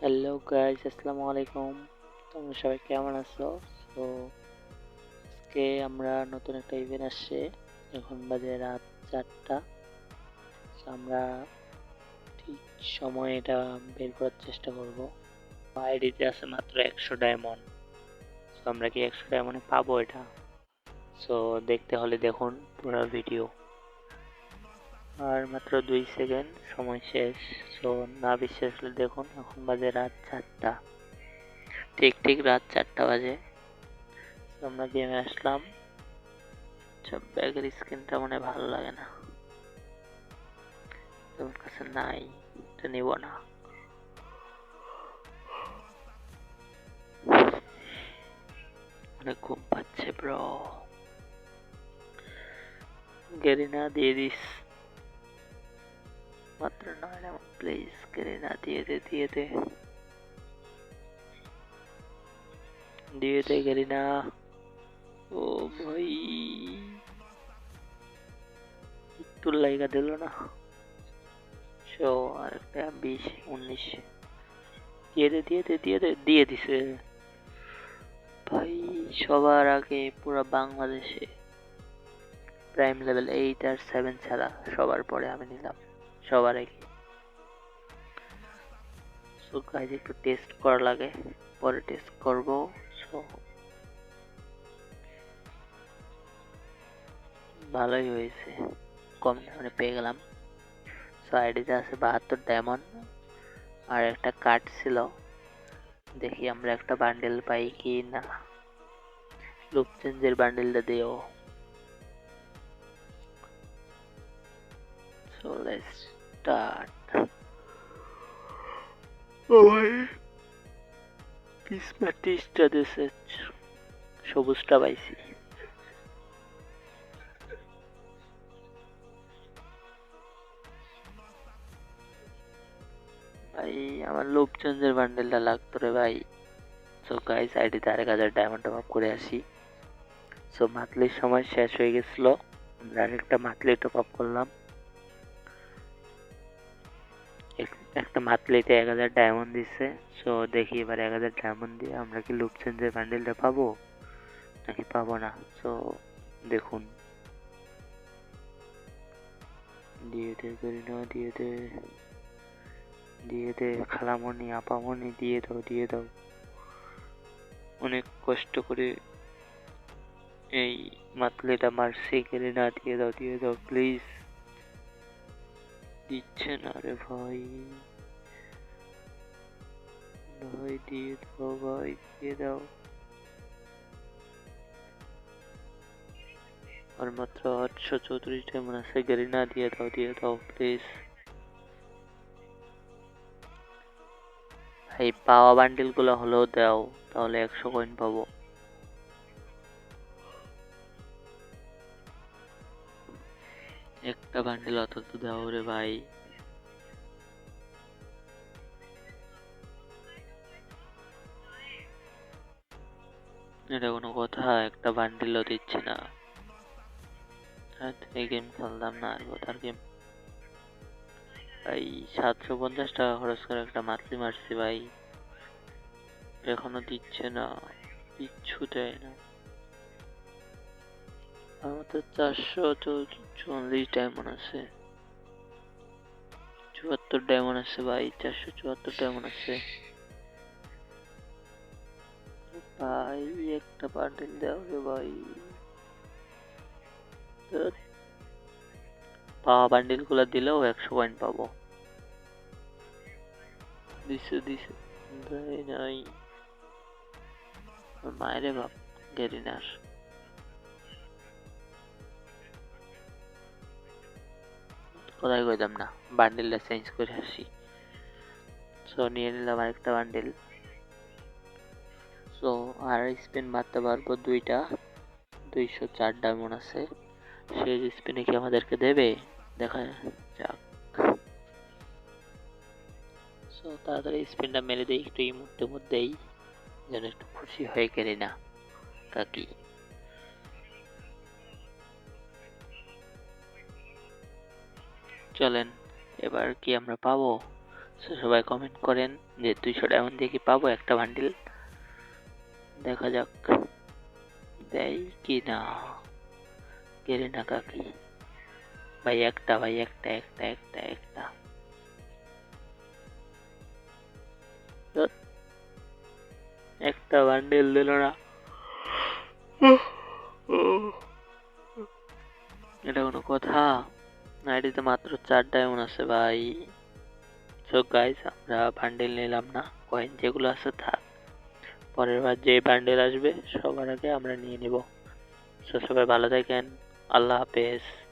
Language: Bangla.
হ্যালো গাইস আসসালামু আলাইকুম। তোমরা সবাই কেমন আছো? তো আজকে আমরা নতুন একটা ইভেন্ট আসছে। এখন বাজে রাত চারটা। আমরা ঠিক সময় এটা বের করার চেষ্টা করব। আইডিতে আছে মাত্র একশো ডায়মন্ড তো আমরা কি একশো ডায়মন্ডে পাবো এটা? সো দেখতে হলে দেখুন পুরো ভিডিও আর মাত্র দুই সেকেন্ড, সময় শেষ। সো না বিশ্বাস হলে দেখুন, এখন বাজে রাত চারটা। ঠিক ঠিক রাত চারটা বাজে। আমরা গেমে আসলাম। সব ব্যাগের স্ক্রিনটা মনে ভালো লাগে না। তোমার কাছে নাই, এটা নিব না। অনেক ঘুম পাচ্ছে ব্রো গেরিনা দিয়ে দিস। মাত্র নয় এমন প্লিজ গেরিনা দিয়ে দে দিয়ে দে দিয়ে দে গেরিনা ও ভাই একটু লাইগা দিল না সো আর একটা বিশ উনিশ দিয়ে দে দিয়ে দে দিয়ে দে দিয়ে দিছে ভাই সবার আগে পুরো বাংলাদেশে প্রাইম লেভেল এইট আর সেভেন ছাড়া সবার পরে আমি নিলাম সবার আগে। সো গাইজ একটু টেস্ট করা লাগে। পরে টেস্ট করব। সো ভালোই হয়েছে। কম দামে পেয়ে গেলাম। সো আইডিতে আছে বাহাত্তর ডায়মন্ড আর একটা কার্ড ছিল। দেখি আমরা একটা বান্ডেল পাই কি না। লুপ চেঞ্জের বান্ডেলটা দিও। সো লেটস স্টার্ট ও ভাই পিসমাটিসটা দিছে সবুজটা পাইছি। ভাই, আমার চেঞ্জের বান্ডেলটা লাগতো রে ভাই। সো গাইস আইডিতে আরেক হাজার ডায়মন্ড টপ করে আসি। সো মাতলির সময় শেষ হয়ে গেছিল। আমরা আরেকটা মাতলি টপ আপ করলাম। একটা মাতলিতে এক হাজার ডায়মন্ড দিচ্ছে সো দেখি এবার এক হাজার ডায়মন্ড দিয়ে আমরা কি লুপ চেঞ্জের বান্ডেলটা পাবো? নাকি পাবো না? সো দেখুন। দিয়ে দে করি না দিয়ে দে দিয়ে দে খালামণি, আপামণি দিয়ে দাও দিয়ে দাও। অনেক কষ্ট করে এই মাতলিটা মারছি, কেড়ে না, দিয়ে দাও দিয়ে দাও প্লিজ দিচ্ছে না রে ভাই। ভাই দিয়ে দাও ভাই দিয়ে দাও। আর মাত্র আটশো চৌত্রিশ ডায়মন্ড আছে না দিয়ে দাও দিয়ে দাও প্লিজ এই পাওয়া বান্ডিলগুলো হলেও দাও, তাহলে একশো কয়েন পাবো। একটা বান্ডিল অত তো দাও রে ভাই। এটা কোনো কথা, একটা বান্ডিলও দিচ্ছে না। হ্যাঁ এই গেম খেলতাম না আর কোথার গেম ভাই সাতশো পঞ্চাশ টাকা খরচ করে একটা মাতলি মারছি ভাই। এখনও দিচ্ছে না কিচ্ছু দেয় না। আমার তো চারশো চল্লিশ ডায়মন্ড আছে। চুয়াত্তর ডায়মন্ড আছে ভাই, চারশো চুয়াত্তর ডায়মন্ড আছে। ভাই, একটা বান্ডিল দাও রে ভাই। পাওয়া বান্ডিলগুলো দিলেও একশো পয়েন্ট পাবো। দিছে দিছে। নাই। মায়েরে বাপ, গেরিনার। কোথায় কইতাম না? বান্ডিলটা চেঞ্জ করে আসি। সো নিয়ে নিলাম আরেকটা বান্ডিল সো আর স্পিন মারতে পারব দুইটা। দুইশো চার ডায়মন্ড আছে। সেই স্পিনে কি আমাদেরকে দেবে? দেখা যাক। সো তাড়াতাড়ি স্পিনটা মেরে দেই, একটু এই মুহূর্তের মধ্যেই যেন একটু খুশি হয়ে গেলে না, কাকি। চলেন এবার কি আমরা পাবো? সবাই কমেন্ট করেন যে দুইশো ডায়মন্ড দিয়ে কি পাবো একটা বান্ডিল দেখা যাক। দেয় কি না? কেড়ে না কাকি? ভাই একটা ভাই একটা একটা একটা একটা। একটা বান্ডিল দিল না। এটা কোনো কথা? আইডিতে মাত্র চার ডায়মন্ড আছে ভাই। সো গাইজ আমরা বান্ডেল নিলাম না কয়েন যেগুলো আছে থাক। পরের বার যে বান্ডেল আসবে, সবার আগে আমরা নিয়ে নেব। সো সবাই ভালো থাকেন, আল্লাহ হাফেজ।